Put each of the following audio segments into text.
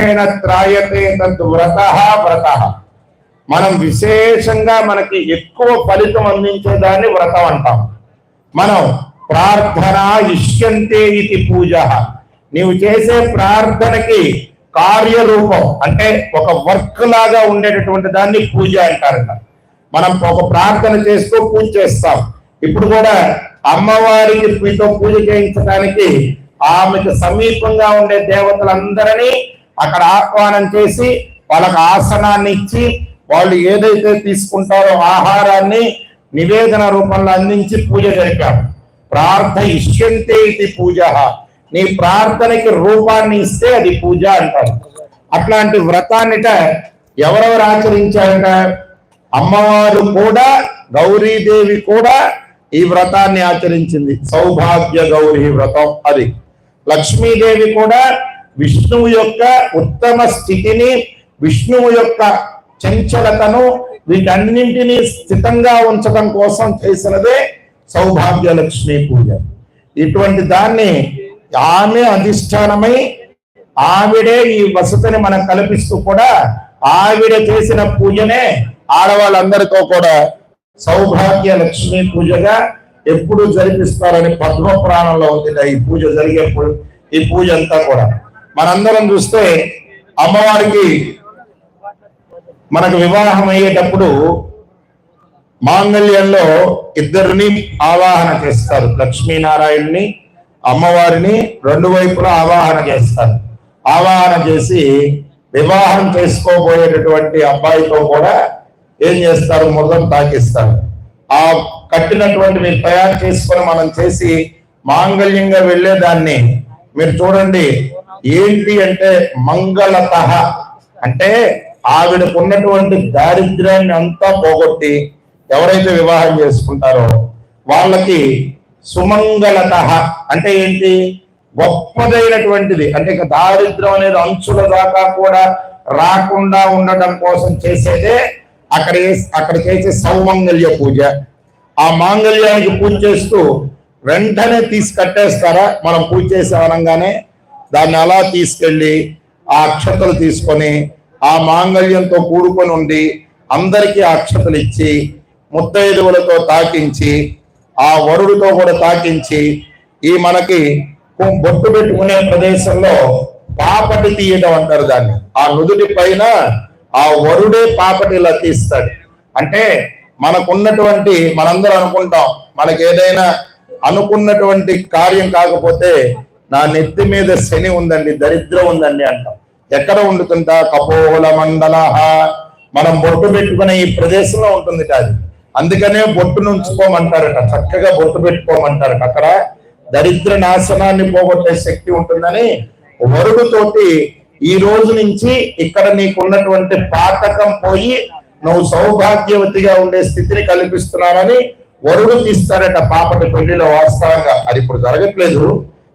విశేషేణ త్రాయతే తద్ వ్రత వ్రత. మనం విశేషంగా మనకి ఎక్కువ ఫలితం అందించేదాన్ని వ్రతం అంటాం. మనం ప్రార్థన ఇష్యంతే ఇది పూజ. నీవు చేసే ప్రార్థనకి కార్యరూపం అంటే ఒక వర్క్ లాగా ఉండేటటువంటి దాన్ని పూజ అంటారట. మనం ఒక ప్రార్థన చేస్తూ పూజ చేస్తాం. ఇప్పుడు కూడా అమ్మవారికి మీతో పూజ చేయించడానికి ఆమెకు సమీపంగా ఉండే దేవతలందరినీ అక్కడ ఆహ్వానం చేసి వాళ్ళకు ఆసనాన్ని ఇచ్చి వాళ్ళు ఏదైతే తీసుకుంటారో ఆహారాన్ని నివేదన రూపంలో అందించి పూజ జరిపారు. ప్రార్థ ఇష్యంతే ఇది పూజ. నీ ప్రార్థనకి రూపాన్ని ఇస్తే అది పూజ అంటారు. అట్లాంటి వ్రతాన్నిట ఎవరెవరు ఆచరించారట? అమ్మవారు కూడా గౌరీదేవి కూడా ఈ వ్రతాన్ని ఆచరించింది. సౌభాగ్య గౌరీ వ్రతం అది. లక్ష్మీదేవి కూడా విష్ణువు యొక్క ఉత్తమ స్థితిని విష్ణువు యొక్క చంచలతను వీటన్నింటినీ స్థితంగా ఉంచడం కోసం చేసినదే సౌభాగ్య లక్ష్మి పూజ. ఇటువంటి దాన్ని ఆమె అధిష్టానమై ఆవిడే ఈ వసతిని మనం కల్పిస్తూ కూడా ఆవిడ చేసిన పూజనే ఆడవాళ్ళందరితో కూడా సౌభాగ్య లక్ష్మి పూజగా ఎప్పుడు జరిపిస్తారని పద్మ పురాణంలో ఉంది ఈ పూజ జరిగేప్పుడు ఈ పూజ అంతా కూడా. మనందరం చూస్తే అమ్మవారికి మనకు వివాహం అయ్యేటప్పుడు మాంగళ్యంలో ఇద్దరిని ఆవాహన చేస్తారు. లక్ష్మీనారాయణని అమ్మవారిని రెండు వైపులా ఆవాహన చేస్తారు. ఆవాహన చేసి వివాహం చేసుకోబోయేటటువంటి అబ్బాయితో కూడా ఏం చేస్తారు? మొదలు తాకిస్తారు. ఆ కట్టినటువంటి మీరు తయారు చేసుకొని మనం చేసి మాంగళ్యంగా వెళ్ళేదాన్ని మీరు చూడండి. ఏంటి అంటే మంగళత. అంటే ఆవిడకు ఉన్నటువంటి దారిద్ర్యాన్ని అంతా పోగొట్టి ఎవరైతే వివాహం చేసుకుంటారో వాళ్ళకి సుమంగళత. అంటే ఏంటి? గొప్పదైనటువంటిది. అంటే ఇక దారిద్రం అనేది అంచుల దాకా కూడా రాకుండా ఉండటం కోసం చేసేదే అక్కడ అక్కడ చేసే సౌమంగళ్య పూజ. ఆ మాంగళ్యానికి పూజ చేస్తూ వెంటనే తీసి కట్టేస్తారా? మనం పూజ చేసే అనగానే దాన్ని అలా తీసుకెళ్ళి ఆ అక్షతలు తీసుకొని ఆ మాంగళ్యంతో కూడుకొని ఉండి అందరికీ అక్షతలు ఇచ్చి ముత్తైదువులతో తాకించి ఆ వరుడితో కూడా తాకించి ఈ మనకి బొట్టు పెట్టుకునే ప్రదేశంలో పాపటి తీయడం అంటారు దాన్ని. ఆ నుదుటి పైన ఆ వరుడే పాపటి ఇలా తీస్తాడు. అంటే మనకున్నటువంటి మనందరం అనుకుంటాం మనకి ఏదైనా అనుకున్నటువంటి కార్యం కాకపోతే నా నెత్తి మీద శని ఉందండి దరిద్రం ఉందండి అంటాం. ఎక్కడ ఉండుతుంటా? కపోల మండల మనం బొట్టు పెట్టుకునే ఈ ప్రదేశంలో ఉంటుంది అది. అందుకనే బొట్టు నుంచుకోమంటారట చక్కగా బొట్టు పెట్టుకోమంటారట. అక్కడ దరిద్ర నాశనాన్ని పోగొట్టే శక్తి ఉంటుందని వరుడుతోటి ఈ రోజు నుంచి ఇక్కడ నీకున్నటువంటి పాతకం పోయి నువ్వు సౌభాగ్యవతిగా ఉండే స్థితిని కల్పిస్తున్నానని వరుడు తీస్తారట పాపటి పెళ్ళిలో వాస్తవంగా. అది ఇప్పుడు జరగట్లేదు.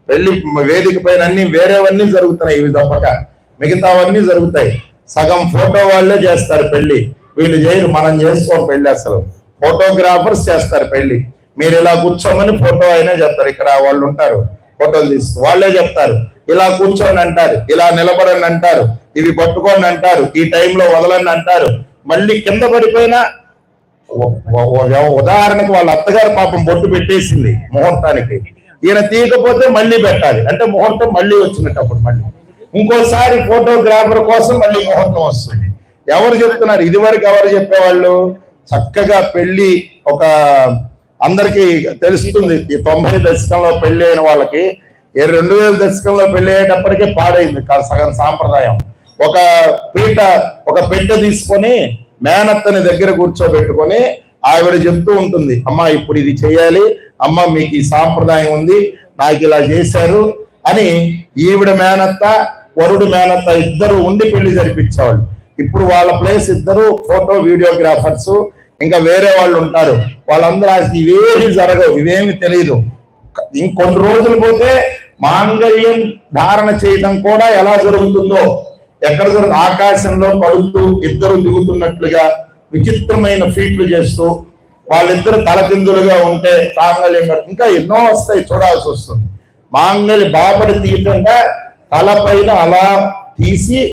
పెళ్ళి వేదిక పైన అన్ని వేరేవన్నీ జరుగుతున్నాయి ఇవి తప్పక మిగతావన్నీ జరుగుతాయి. సగం ఫోటో వాళ్ళే చేస్తారు పెళ్ళి. వీళ్ళు చేయరు మనం చేసుకోం పెళ్ళి అసలు. ఫోటోగ్రాఫర్స్ చేస్తారు పెళ్ళి. మీరు ఇలా కూర్చోమని ఫోటో అయినా చెప్తారు ఇక్కడ వాళ్ళు ఉంటారు. ఫోటోలు తీస్తూ వాళ్ళే చెప్తారు. ఇలా కూర్చోని అంటారు. ఇలా నిలబడండి అంటారు. ఇవి పట్టుకోండి అంటారు. ఈ టైంలో వదలండి అంటారు. మళ్ళీ కింద పడిపోయినా ఉదాహరణకు వాళ్ళ అత్తగారు పాపం బొట్టు పెట్టేసింది ముహూర్తానికి. ఈయన తీయకపోతే మళ్ళీ పెట్టాలి. అంటే ముహూర్తం మళ్ళీ వచ్చినట్టు అప్పుడు మళ్ళీ. ఇంకోసారి ఫోటోగ్రాఫర్ కోసం మళ్ళీ ముహూర్తం వస్తుంది. ఎవరు చెప్తున్నారు? ఇదివరకు ఎవరు చెప్పేవాళ్ళు? చక్కగా పెళ్ళి ఒక అందరికి తెలుస్తుంది. ఈ తొంభై దశకంలో పెళ్ళి అయిన వాళ్ళకి ఈ రెండు వేల దశకంలో పెళ్ళి అయ్యేటప్పటికే పాడైంది సగం సాంప్రదాయం. ఒక పీట ఒక పెట్టె తీసుకొని మేనత్తని దగ్గర కూర్చోబెట్టుకొని ఆవిడ చెప్తూ ఉంటుంది అమ్మా ఇప్పుడు ఇది చేయాలి. అమ్మ మీకు ఈ సాంప్రదాయం ఉంది. నాకు ఇలా చేశారు అని ఈవిడ మేనత్త వరుడు మేనత్త ఇద్దరు ఉండి పెళ్ళి జరిపించేవాళ్ళు. ఇప్పుడు వాళ్ళ ప్లేస్ ఇద్దరు ఫోటో వీడియోగ్రాఫర్స్ ఇంకా వేరే వాళ్ళు ఉంటారు. వాళ్ళందరూ అసలు ఇవేమి జరగవు ఇవేమి తెలియదు ఇంకొన్ని రోజులు పోతే మాంగళ్యం ధారణ చేయడం కూడా ఎలా జరుగుతుందో ఎక్కడ జరుగుతుంది ఆకాశంలో పడుతూ ఇద్దరు దిగుతున్నట్లుగా విచిత్రమైన ఫీట్లు చేస్తూ వాళ్ళిద్దరు తలకిందులుగా ఉంటే మాంగళ్యం ఇంకా ఎన్నో వస్తాయి చూడాల్సి వస్తుంది. మాంగళ్య బాపడి తీయటంగా తల పైన అలా తీసి